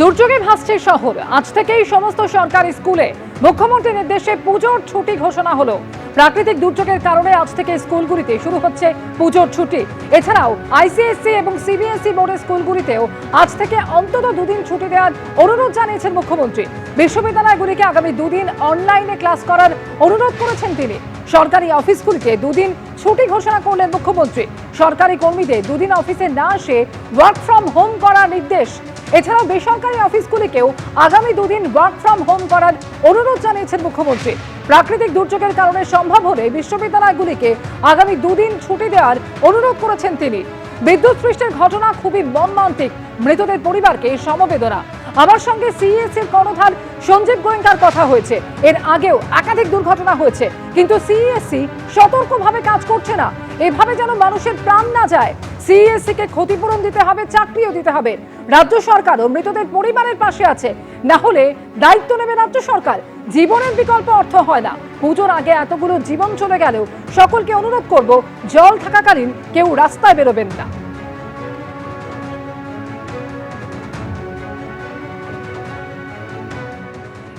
দুর্যোগে ভাসছে শহর। আজ থেকেই সমস্ত সরকারি স্কুলে মুখ্যমন্ত্রীর নির্দেশে পুজোর ছুটি ঘোষণা হলো। প্রাকৃতিক দুর্যোগের কারণে আজ থেকে স্কুলগুলিতে শুরু হচ্ছে পুজোর ছুটি। এছাড়াও আইসিএসসি এবং সিবিএসই বোর্ডের স্কুলগুলিতেও আজ থেকে অন্তত দুদিন ছুটি দেওয়ার অনুরোধ জানিয়েছেন মুখ্যমন্ত্রী। বিশ্ববিদ্যালয়গুলিকে আগামী দুদিন অনলাইনে ক্লাস করার অনুরোধ করেছেন তিনি। সরকারি অফিসগুলিকে দুদিন ছুটি ঘোষণা করলেন মুখ্যমন্ত্রী। সরকারি কর্মীদের দুদিন অফিসে না আসে ওয়ার্ক ফ্রম হোম করার নির্দেশ এছাড়াও বেসরকারি অফিসগুলিকেও আগামী দুদিন ওয়ার্ক ফ্রম হোম করার অনুরোধ জানিয়েছেন মুখ্যমন্ত্রী। প্রাকৃতিক দুর্যোগের কারণে সম্ভব হলে বিশ্ববিদ্যালয়গুলিকে আগামী দুদিন ছুটি দেওয়ার অনুরোধ করেছেন তিনি। বিদ্যুৎ সৃষ্টির ঘটনা খুবই মর্মান্তিক, মৃতদের পরিবারকে সমবেদনা। আমার সঙ্গে সিএসসির কর্ণধার সঞ্জীব গোয়েঙ্কার কথা হয়েছে। এর আগেও একাধিক দুর্ঘটনা হয়েছে, কিন্তু সিএসসি সতর্কভাবে কাজ করছে না। এভাবে যেন মানুষের প্রাণ না যায় সিএসসি কে ক্ষতিপূরণ দিতে হবে, চাকরিও দিতে হবে। রাজ্য সরকারও মৃতদের পরিবারের পাশে আছে। না হলে দায়িত্ব নেবে রাজ্য সরকার। জীবনের বিকল্প অর্থ হয় না। পুজোর আগে এতগুলো জীবন চলে গেলেও সকলকে অনুরোধ করব, জল থাকাকালীন কেউ রাস্তায় বেরোবেন না।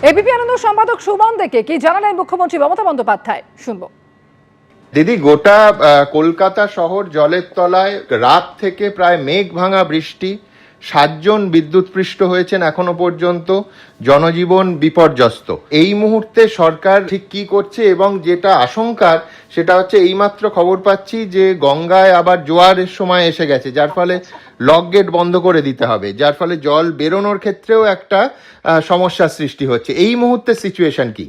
এবিপি আনন্দ সম্পাদক সুমন দেখে কি জানালেন মুখ্যমন্ত্রী মমতা বন্দ্যোপাধ্যায়? শুনব। দিদি, গোটা কলকাতা শহর জলের তলায় রাত থেকে প্রায় মেঘ ভাঙা বৃষ্টি, সাতজন বিদ্যুৎপৃষ্ট হয়েছেন এখনও পর্যন্ত, জনজীবন বিপর্যস্ত। এই মুহূর্তে সরকার ঠিক কি করছে এবং যেটা আশঙ্কার, সেটা হচ্ছে এইমাত্র খবর পাচ্ছি যে গঙ্গায় আবার জোয়ারের সময় এসে গেছে, যার ফলে লক গেট বন্ধ করে দিতে হবে, যার ফলে জল বেরোনোর ক্ষেত্রেও একটা সমস্যার সৃষ্টি হচ্ছে। এই মুহূর্তে সিচুয়েশন কি?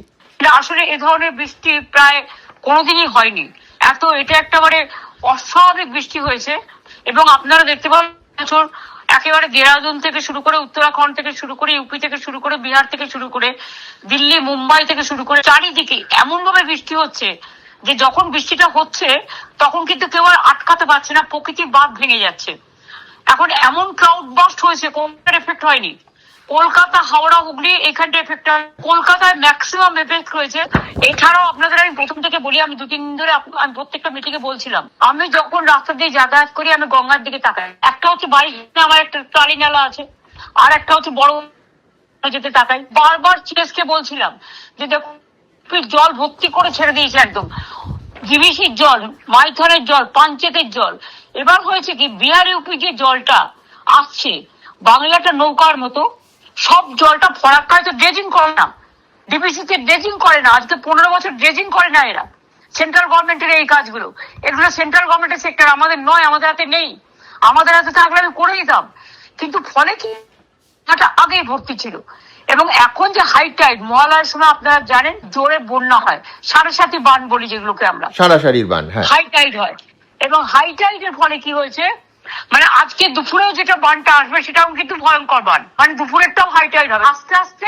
আসলে এ ধরনের বৃষ্টি প্রায় কোনোদিনই হয়নি। এত, এটা একটা মানে অস্বাভাবিক বৃষ্টি হয়েছে। এবং আপনারা দেখতে বছর একেবারে দেরাদুন থেকে শুরু করে উত্তরাখণ্ড থেকে শুরু করে ইউপি থেকে শুরু করে বিহার থেকে শুরু করে দিল্লি, মুম্বাই থেকে শুরু করে চারিদিকে এমন ভাবে বৃষ্টি হচ্ছে যে যখন বৃষ্টিটা হচ্ছে, তখন কিন্তু কেউ আর আটকাতে পারছে না, প্রকৃতির বাঁধ ভেঙে যাচ্ছে। এখন এমন ক্রাউড বাস্ট হয়েছে, কোন এফেক্ট হয়নি। কলকাতা, হাওড়া, হুগলি এখানটা এফেক্ট কলকাতায় ম্যাক্সিমাম এফেক্ট রয়েছে। এছাড়াও আপনাদের আমি প্রথম থেকে বলি, আমি দু তিন দিন ধরে আমি প্রত্যেকটা মিটিং বলছিলাম, আমি যখন রাস্তা দিয়ে যাতায়াত করি, আমি গঙ্গার দিকে তাকাই। একটা হচ্ছে বাড়ির আমার একটা ট্রালি নালা আছে, আর একটা হচ্ছে বড় যেতে তাকাই। বারবার চিএসকে বলছিলাম যে দেখো জল ভর্তি করে ছেড়ে দিয়েছে একদম। জিবিসির জল মাইথনের জল, পাঞ্চেতের জল। এবার হয়েছে কি, বিহার ইউপি যে জলটা আসছে, বাংলাটা নৌকার মতো সব জলটা ফরাক্কায় তো ড্রেজিং করে না। ডিবিসি তে ড্রেজিং করে না। আজকে পনেরো বছর ড্রেজিং করে না এরা। সেন্ট্রাল গভর্নমেন্টের এই কাজগুলো। এগুলো সেন্ট্রাল গভর্নমেন্টের সেক্টর আমাদের নয় আমাদের হাতে নেই। আমাদের হাতে থাকলে আমি করে দিতাম। কিন্তু ফলে কি? আগেই ভর্তি ছিল। এবং এখন যে হাই টাইড মহালয়ার সময় আপনারা জানেন জোরে বন্যা হয়। সাড়ে সাথে বান বলি যেগুলোকে আমরা। সারাসারির বান হ্যাঁ। হাই টাইড হয়। এবং হাই টাইডের ফলে কি হয়েছে? মানে আজকে দুপুরেও যেটা বানটা আসবে সেটাও কিন্তু ভয়ঙ্কর বান। মানে দুপুরেরটাও হাই টাইড হবে। আস্তে আস্তে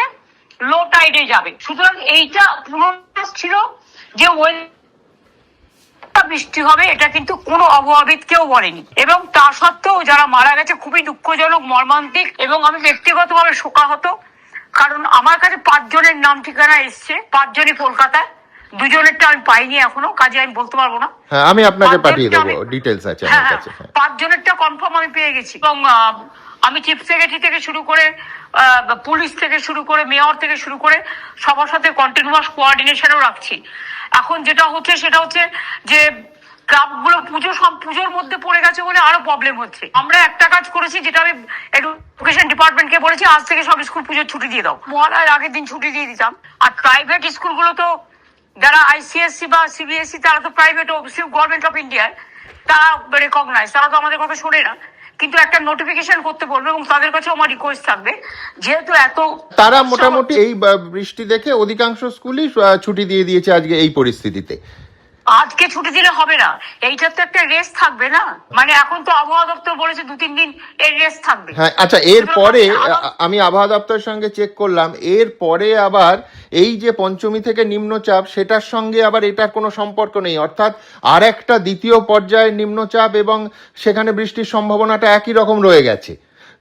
লো টাইডে যাবে। সুতরাং এইটা পূর্বাভাস ছিল যে বৃষ্টি হবে, এটা কিন্তু কোনো অবহাবিদ কেউ বলেনি। এবং তা সত্ত্বেও যারা মারা গেছে, খুবই দুঃখজনক, মর্মান্তিক এবং আমি ব্যক্তিগতভাবে শোকাহত। কারণ আমার কাছে পাঁচজনের নাম ঠিকানা এসছে, পাঁচজনই কলকাতায়। দুজনেরটা আমি পাইনি এখনও কাজে আমি বলতে পারব না। হ্যাঁ আমি আপনাকে পাঠিয়ে দেবো ডিটেলস আছে হ্যাঁ, আমার হ্যাঁ, কাছে হ্যাঁ। পাঁচজনেরটা কনফার্ম আমি পেয়ে গেছি। এবং আমি চিফ সেক্রেটারি থেকে শুরু করে পুলিশ থেকে শুরু করে মেয়র থেকে শুরু করে সবার সাথে কন্টিনিউয়াস কোঅর্ডিনেশনও রাখছি। এখন যেটা হচ্ছে সেটা হচ্ছে যে ক্লাবগুলো পুজো সব পুজোর মধ্যে পড়ে গেছে বলে আরও প্রবলেম হচ্ছে। আমরা একটা কাজ করেছি যেটা আমি এডুকেশন ডিপার্টমেন্টকে বলেছি আজ থেকে সব স্কুল পুজোর ছুটি দিয়ে দাও। মহালয়ার আগের দিন ছুটি দিয়ে দিতাম। আর প্রাইভেট স্কুলগুলো তো যারা আইসিএসসি বা সিবিএসসি তারা তো প্রাইভেট গভর্নমেন্ট অফ ইন্ডিয়ার তারা রেকগনাইজ তারা তো আমাদের কথা শোনে না। কিন্তু একটা নোটিফিকেশন করতে বলবে এবং তাদের কাছে আমার রিকোয়েস্ট থাকবে। যেহেতু এত তারা মোটামুটি এই বৃষ্টি দেখে অধিকাংশ স্কুলই ছুটি দিয়ে দিয়েছে আজকে এই পরিস্থিতিতে। আজকে ছুটি দিলে হবে না। এইটার তো একটা রেস্ট থাকবে না। মানে এখন তো আবহাওয়া দপ্তর বলেছে দু তিন দিন এর রেস্ট থাকবে। হ্যাঁ আচ্ছা এর পরে আমি আবহাওয়া দপ্তরের সঙ্গে চেক করলাম। এর পরে আবার এই যে পঞ্চমী থেকে নিম্নচাপ সেটার সঙ্গে আবার এটার কোনো সম্পর্ক নেই। অর্থাৎ আর একটা দ্বিতীয় পর্যায়ে নিম্নচাপ এবং সেখানে বৃষ্টির সম্ভাবনাটা একই রকম রয়ে গেছে।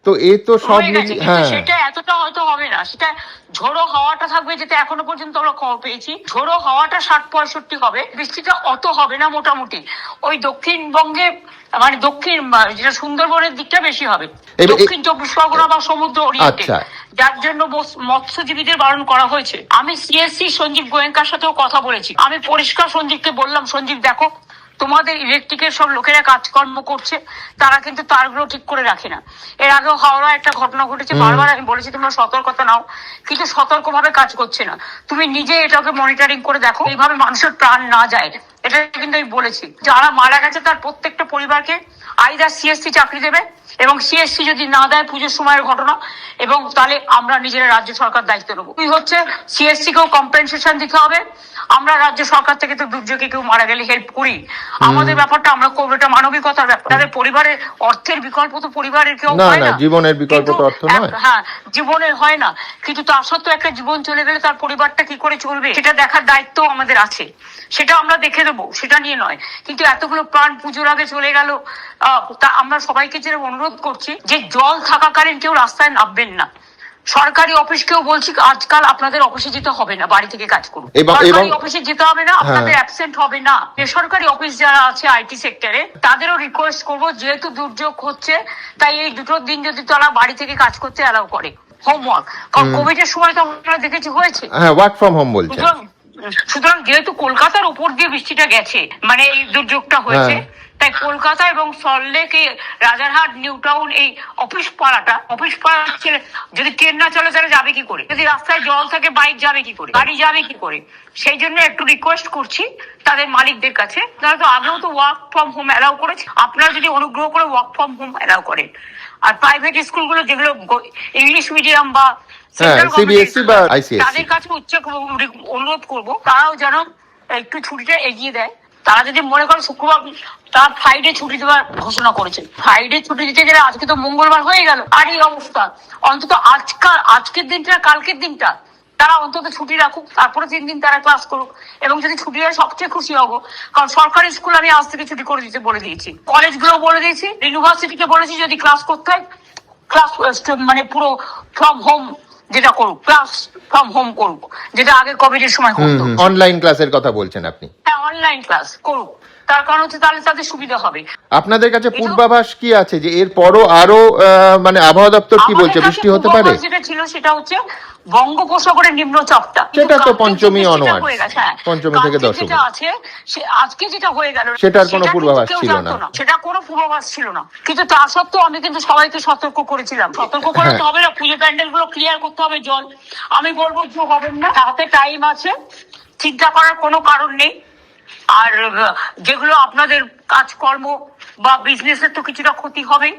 তো এ তো সব হয়ে সেটা এতটা হয়তো হবে না। সেটা ঝোড়ো হাওয়াটা থাকবে যেটা এখনও পর্যন্ত আমরা খবর পেয়েছি। ঝোড়ো হাওয়াটা ষাট পঁয়ষট্টি হবে বৃষ্টিটা অত হবে না মোটামুটি। ওই দক্ষিণবঙ্গে মানে দক্ষিণ যেটা সুন্দরবনের দিকটা বেশি হবে। দক্ষিণ চব্বিশ পরগনা বা সমুদ্র আচ্ছা। যার জন্য মৎস্যজীবীদের বারণ করা হয়েছে। আমি সিএসসি সঞ্জীব গোয়েঙ্কার সাথেও কথা বলেছি। আমি পরিষ্কার সঞ্জীবকে বললাম সঞ্জীব দেখো তোমাদের ইলেকট্রিকের সব লোকেরা কাজকর্ম করছে তারা কিন্তু তারগুলো ঠিক করে রাখে না। এর আগেও হাওড়া একটা ঘটনা ঘটেছে বারবার আমি বলেছি তোমরা সতর্কতা নাও কিন্তু সতর্ক ভাবে কাজ করছে না। তুমি নিজে এটাকে মনিটরিং করে দেখো এইভাবে মানুষের প্রাণ না যায়। এটা কিন্তু আমি বলেছি। যারা মারা গেছে তার প্রত্যেকটা পরিবারকে আইদার সিএসসি চাকরি দেবে এবং সিএসসি যদি না দেয় পুজোর সময়ের ঘটনা এবং তাহলে আমরা নিজেরা রাজ্য সরকার দায়িত্ব নেব। দুই হচ্ছে সিএসসি কেও কম্পেনসেশন দিতে হবে। আমরা রাজ্য সরকার থেকে তো দুর্যোগে কেউ মারা গেলে হেল্প করি। আমাদের ব্যাপারটা আমরা করব এটা মানবিকতার ব্যাপার। তাদের পরিবারের অর্থের বিকল্প তো পরিবারের কেউ হয় না, না। জীবনের বিকল্প তো অর্থ নয়। হ্যাঁ জীবনের হয় না। কিন্তু তার সত্ত্বেও একটা জীবন চলে গেলে তার পরিবারটা কি করে চলবে সেটা দেখার দায়িত্ব আমাদের আছে। সেটা আমরা দেখে দেবো সেটা নিয়ে নয়। কিন্তু এতগুলো প্রাণ পুজোর আগে চলে গেল আহ, তা আমরা সবাইকে যেরকম অনুরোধ করছি যে জল থাকাকালীন কেউ রাস্তায় নামবেন না। সরকারি অফিসকেও বলছি আজকাল আপনাদের অফিসে যেতে হবে না বাড়ি থেকে কাজ করুন। সরকারি অফিসে যেতে হবে না আপনাদের অ্যাবসেন্ট হবে না। বেসরকারি অফিস যারা আছে আইটি সেক্টরে তাদেরও রিকোয়েস্ট করব যেহেতু দুর্যোগ হচ্ছে তাই এই দুটো দিন যদি তারা বাড়ি থেকে কাজ করতে অ্যালাউ করে। হোমওয়ার্ক কারণ কোভিড এর সময় তো আমরা দেখেছি হয়েছে। হ্যাঁ ওয়ার্ক ফ্রম হোম বলছেন। সুতরাং সুতরাং যেহেতু কলকাতার উপর দিয়ে বৃষ্টিটা গেছে মানে এই দুর্যোগটা হয়েছে হ্যাঁ। তাই কলকাতা এবং সল্টলেক এই রাজারহাট নিউ টাউন এই অফিস পাড়াটা অফিস পাড়া ছেলে যদি ট্রেন না চলে তাহলে যাবে কি করে? যদি রাস্তায় জল থাকে বাইক যাবে কি করে? গাড়ি যাবে কি করে? সেই জন্য একটু রিকোয়েস্ট করছি তাদের মালিকদের কাছে। তারা তো আগেও তো ওয়ার্ক ফ্রম হোম অ্যালাউ করেছে। আপনারা যদি অনুগ্রহ করে ওয়ার্ক ফ্রম হোম অ্যালাউ করেন। আর প্রাইভেট স্কুলগুলো যেগুলো ইংলিশ মিডিয়াম বা বা ICSE তাদের কাছে উচ্চ অনুরোধ করব। তারাও যেন একটু ছুটিটা এগিয়ে দেয়। তারা যদি মনে করে শুক্রবার তারা ফ্রাইডে ছুটি দেওয়ার ঘোষণা করেছে। ফ্রাইডে ছুটি দিতে গেলে আজকে তো মঙ্গলবার হয়ে গেল। আর এই অবস্থা। অন্তত আজকাল আজকের দিনটা কালকের দিনটা তারা অন্তত ছুটি রাখুক। তারপরে তিন দিন তারা ক্লাস করুক। এবং যদি ছুটি হয় সবচেয়ে খুশি হব। কারণ সরকারি স্কুল আমি আজ থেকে ছুটি করে দিতে বলে দিয়েছি। কলেজগুলো বলে দিয়েছি। ইউনিভার্সিটিকে বলেছি যদি ক্লাস করতে হয় ক্লাস মানে পুরো ফ্রম হোম যেটা করুক ক্লাস ফ্রম হোম করুক যেটা আগে কোভিড এর সময় করতো। অনলাইন ক্লাসের কথা বলছেন আপনি। হ্যাঁ অনলাইন ক্লাস করুক। তার কারণ হচ্ছে তাহলে তাদের সুবিধা হবে। আপনাদের কাছে পূর্বাভাস কি আছে যে এর পরও আরও মানে আবহাওয়া দপ্তর কি বলছে? বৃষ্টি হতে পারে? যেটা ছিল সেটা হচ্ছে বঙ্গোপসাগরের নিম্নচাপটা সেটা তো পঞ্চমী হয়ে পঞ্চমী থেকে দশমী। যেটা আছে সে আজকে যেটা হয়ে গেল সেটার কোনো পূর্বাভাস ছিল না। সেটা কোনো পূর্বাভাস ছিল না। কিন্তু তা সত্ত্বেও আমি কিন্তু সবাইকে সতর্ক করেছিলাম। সতর্ক করে হ্যাঁ। তো হবে না পুজো প্যান্ডেলগুলো ক্লিয়ার করতে হবে জল। আমি বলব যে হবেন না হাতে টাইম আছে। চিন্তা করার কোনো কারণ নেই। আর যেগুলো আপনাদের কাজকর্ম বা বিজনেসের তো কিছুটা ক্ষতি হবেই,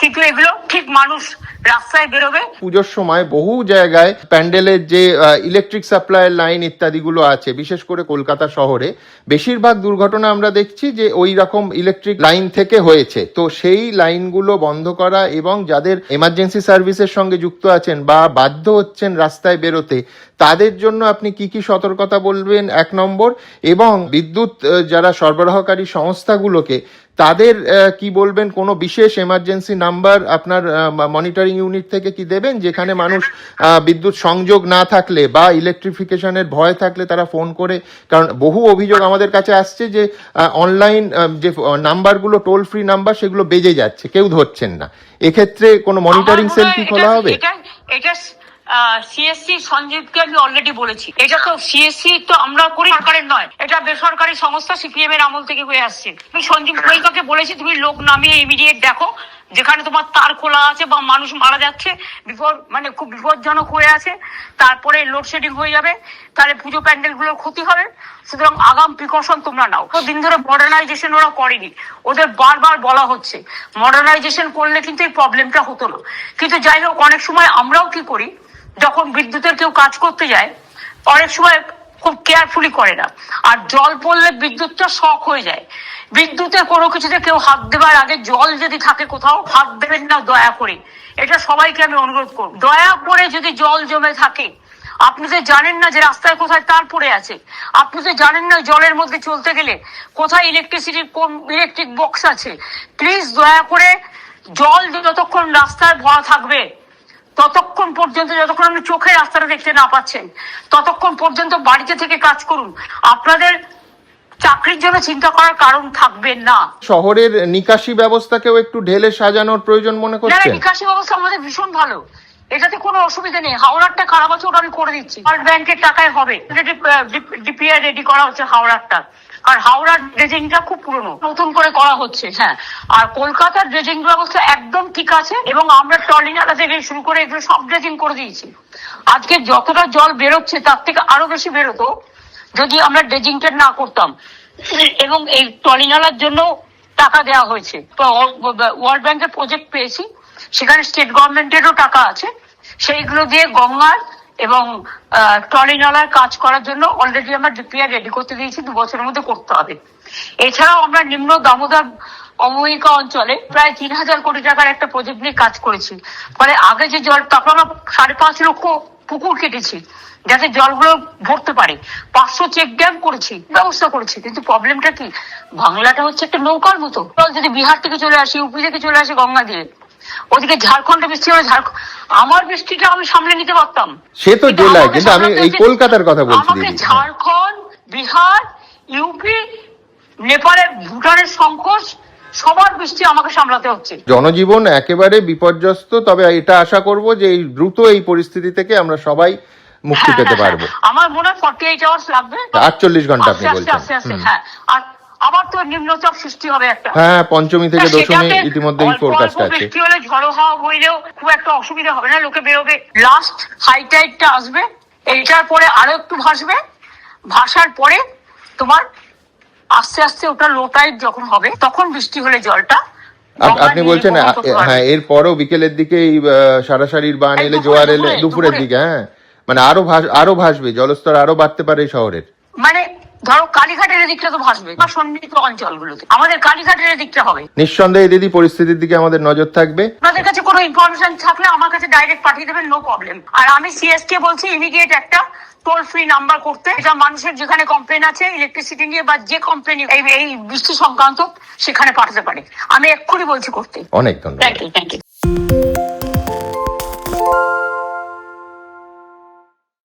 কিন্তু এগুলো ঠিক মানুষ রাস্তায় বেরোবে। পুজোর সময় বহু জায়গায় প্যান্ডেলের যে ইলেকট্রিক সাপ্লাইয়ের লাইন ইত্যাদিগুলো আছে, বিশেষ করে কলকাতা শহরে, বেশিরভাগ দুর্ঘটনা আমরা দেখছি যে ওই রকম ইলেকট্রিক লাইন থেকে হয়েছে। তো সেই লাইনগুলো বন্ধ করা এবং যাদের এমার্জেন্সি সার্ভিসের সঙ্গে যুক্ত আছেন বা বাধ্য হচ্ছেন রাস্তায় বেরোতে তাদের জন্য আপনি কি কি সতর্কতা বলবেন? এক নম্বর এবং বিদ্যুৎ যারা সরবরাহকারী সংস্থাগুলোকে তাদের কি বলবেন? কোনো বিশেষ এমার্জেন্সি নাম্বার আপনার মনিটরিং ইউনিট থেকে কি দেবেন? যেখানে মানুষ বিদ্যুৎ সংযোগ না থাকলে বা ইলেকট্রিফিকেশনের ভয় থাকলে তারা ফোন করে। কারণ বহু অভিযোগ আমাদের কাছে আসছে যে অনলাইন যে নাম্বারগুলো টোল ফ্রি নাম্বার সেগুলো বেজে যাচ্ছে কেউ ধরছেন না। এক্ষেত্রে কোনো মনিটরিং সেল কি খোলা হবে? এটা সিএসসি সঞ্জীবকে আমি অলরেডি বলেছি। এটা তো সিএসসি তো আমরা করি সরকারের নয়। এটা বেসরকারি সংস্থা সিপিএম এর আমল থেকে হয়ে আসছে। আমি সঞ্জীব গোয়েঙ্কাকে বলেছি, তুমি লোক নামিয়ে ইমিডিয়েট দেখো। যেখানে তোমার তার খোলা আছে বা মানুষ মারা যাচ্ছে, বিপদ মানে খুব বিপজ্জনক হয়ে আছে। তারপরে লোডশেডিং হয়ে যাবে। তাহলে পুজো প্যান্ডেলগুলোর ক্ষতি হবে। সুতরাং আগাম প্রিকশন তোমরা নাও। তো দিন ধরে মডার্নাইজেশন ওরা করেনি। ওদের বারবার বলা হচ্ছে। মডার্নাইজেশন করলে কিন্তু এই প্রবলেমটা হতো না। কিন্তু যাই হোক, অনেক সময় আমরাও কি করি যখন বিদ্যুতের কেউ কাজ করতে যায়, অনেক সময় খুব কেয়ারফুলি করে না। আর জল পড়লে বিদ্যুৎটা শখ হয়ে যায়। বিদ্যুতের কোনো কিছুতে কেউ হাত দেবার আগে জল যদি থাকে, কোথাও হাত দেবেন না দয়া করে। এটা সবাইকে আমি অনুরোধ করব। দয়া করে যদি জল জমে থাকে, আপনি তো জানেন না যে রাস্তায় কোথায় তার পড়ে আছে, আপনি তো জানেন না জলের মধ্যে চলতে গেলে কোথায় ইলেকট্রিসিটির কোন ইলেকট্রিক বক্স আছে প্লিজ দয়া করে জল যতক্ষণ রাস্তায় ভরা থাকবে ততক্ষণ পর্যন্ত যতক্ষণ আপনি চোখের রাস্তাটা দেখতে না পাচ্ছেন ততক্ষণ পর্যন্ত বাড়িতে থেকে কাজ করুন। আপনাদের চাকরির জন্য চিন্তা করার কারণ থাকবে না। শহরের নিকাশি ব্যবস্থাকেও একটু ঢেলে সাজানোর প্রয়োজন মনে করছেন? নিকাশি ব্যবস্থা আমাদের ভীষণ ভালো। এটাতে কোনো অসুবিধা নেই। হাওড়ারটা খারাপ আছে ওটা আমি করে দিচ্ছি। ওয়ার্ল্ড ব্যাংকের টাকায় হবে। ডিপিআই রেডি করা হচ্ছে হাওড়ারটা। আর হাওড়ার ড্রেজিংটা খুব পুরনো। নতুন করে করা হচ্ছে হ্যাঁ। আর কলকাতার ড্রেজিং ব্যবস্থা একদম ঠিক আছে, এবং আমরা নালা থেকে শুরু করে এগুলো সব ড্রেজিং করে দিয়েছি। আজকে যতটা জল বেরোচ্ছে, তার থেকে আরও বেশি বেরোতো, যদি আমরা ড্রেজিংটা না করতাম। এবং এই ট্রলি নালার জন্য টাকা দেওয়া হয়েছে। ওয়ার্ল্ড ব্যাংকের প্রজেক্ট পেয়েছি। সেখানে স্টেট গভর্নমেন্টেরও টাকা আছে। সেইগুলো দিয়ে গঙ্গার এবং ট্রলি নালার কাজ করার জন্য অলরেডি আমরা ডিপিআর রেডি করতে দিয়েছি, দু বছরের মধ্যে করতে হবে। এছাড়াও আমরা নিম্ন দামোদর অবহিকা অঞ্চলে প্রায় তিন হাজার কোটি টাকার একটা প্রজেক্ট নিয়ে কাজ করেছি। ফলে আগে যে জল, তারপর আমরা সাড়ে পাঁচ লক্ষ পুকুর কেটেছি, যাতে জলগুলো ভরতে পারে। পাঁচশো চেক ড্যাম করেছি, ব্যবস্থা করেছি, কিন্তু প্রবলেমটা কি? বাংলাটা হচ্ছে একটা নৌকার মতো। জল যদি বিহার থেকে চলে আসে, ইউপি থেকে চলে আসে, গঙ্গা দিয়ে। ওদিকে ঝাড়খণ্ডে বৃষ্টি ঝাড়খণ্ড আমার বৃষ্টিটা আমি সামলে নিতে পারতাম। সে তো জেলায় কিন্তু আমি এই কলকাতার কথা বলছি আমাকে ঝাড়খণ্ড বিহার ইউপি নেপালের ভুটানের সংকোচ সবার বৃষ্টি আমাকে সামলাতে হচ্ছে। জনজীবন একেবারে বিপর্যস্ত তবে এটা আশা করব যে এই দ্রুত এই পরিস্থিতি থেকে আমরা সবাই মুক্তি হ্যাঁ, পেতে হ্যাঁ, পারব। হ্যাঁ। আমার মনে হয় ফর্টি এইট আওয়ার্স লাগবে। 48 ঘণ্টা আপনি আস্তে আস্তে বলছেন। হ্যাঁ। আর আবার তো নিম্নচাপ সৃষ্টি হবে একটা। হ্যাঁ পঞ্চমী থেকে দশমী ইতিমধ্যেই ফোরকাস্ট আছে। বৃষ্টি হলে ঝড়ো হাওয়া বইলেও খুব একটা অসুবিধা হবে না লোকে বেরোবে। লাস্ট হাই টাইডটা আসবে এইটার পরে আরও একটু ভাসবে। ভাসার পরে তোমার আস্তে আস্তে ওটা লো টাইড যখন হবে তখন বৃষ্টি হলে জলটা আপনি বলছেন। হ্যাঁ এরপরও বিকেলের দিকে এই সারাসারির বান এলে জোয়ার এলে দুপুরের দিকে হ্যাঁ। মানে আরও ভাস- আরও ভাসবে জলস্তর আরও বাড়তে পারে শহরের। মানে ধরো কালীঘাটের দিকটা তো ভাসবে বা সন্নিহিত অঞ্চলগুলোতে। আমাদের কালীঘাটের দিকটা হবে। নিঃসন্দেহে দিদি পরিস্থিতির দিকে আমাদের নজর থাকবে। আপনাদের কাছে কোনো ইনফরমেশন থাকলে আমার কাছে ডাইরেক্ট পাঠিয়ে দেবেন নো প্রবলেম আর আমি সিএসকে বলছি ইমিডিয়েট একটা টোল ফ্রি নাম্বার করতে। এটা মানুষের যেখানে কমপ্লেন আছে ইলেকট্রিসিটি নিয়ে বা যে কমপ্লেন এই এই বৃষ্টি সংক্রান্ত সেখানে পাঠাতে পারে। আমি এক্ষুনি বলছি করতে। অনেক ধন্যবাদ। Thank you thank you